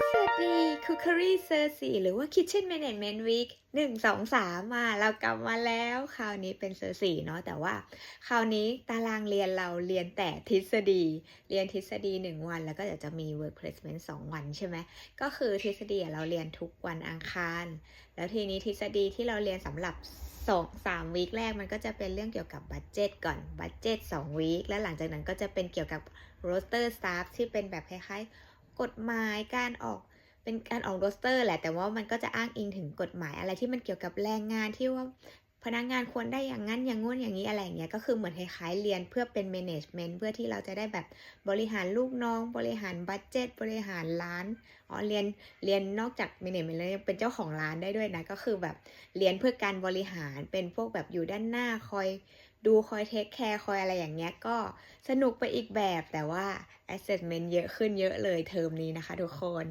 สวัสดี Cookery s e r 4หรือว่า Kitchen Management Week 1 2 3 มาเรากลับมาแล้ว คราวนี้เป็นเซอร์4เนาะแต่ว่าคราวนี้ตารางเรียนเราเรียนแต่ทฤษฎี เรียนทฤษฎี 1 วัน แล้วก็เดี๋ยวจะมี work placement 2 วันใช่ไหมก็คือทฤษฎีเราเรียนทุกวันอังคาร แล้วทีนี้ทฤษฎีที่เราเรียนสำหรับสองสามวีคแรกมันก็จะเป็นเรื่องเกี่ยวกับบัตเจตก่อนบัตเจตสองวีคแล้วหลังจากนั้นก็จะเป็นเกี่ยวกับโรสเตอร์สตาฟที่เป็นแบบคล้ายๆ กฎหมายการออกเป็นการออกโรสเตอร์แหละ แต่ว่ามันก็จะอ้างอิงถึงกฎหมายอะไรที่มันเกี่ยวกับแรงงานที่ว่า พนักงานควรได้อย่างนั้นอย่างงู้นอย่างนี้อะไรอย่างเงี้ยก็คือเหมือนคล้ายๆเรียนเพื่อเป็น management เพื่อที่เราจะได้แบบบริหารลูกน้อง บริหารบัตเจตบริหารร้านอ๋อเรียนเรียนนอกจาก management แล้วยังเป็นเจ้าของร้านได้ด้วยนะก็คือแบบเรียนเพื่อการบริหารเป็นพวกแบบอยู่ด้านหน้าคอยดูคอยเทคแคร์คอยอะไรอย่างเงี้ยก็สนุกไปอีกแบบแต่ว่า assessment เยอะขึ้นเยอะเลยเทอมนี้นะคะทุกคน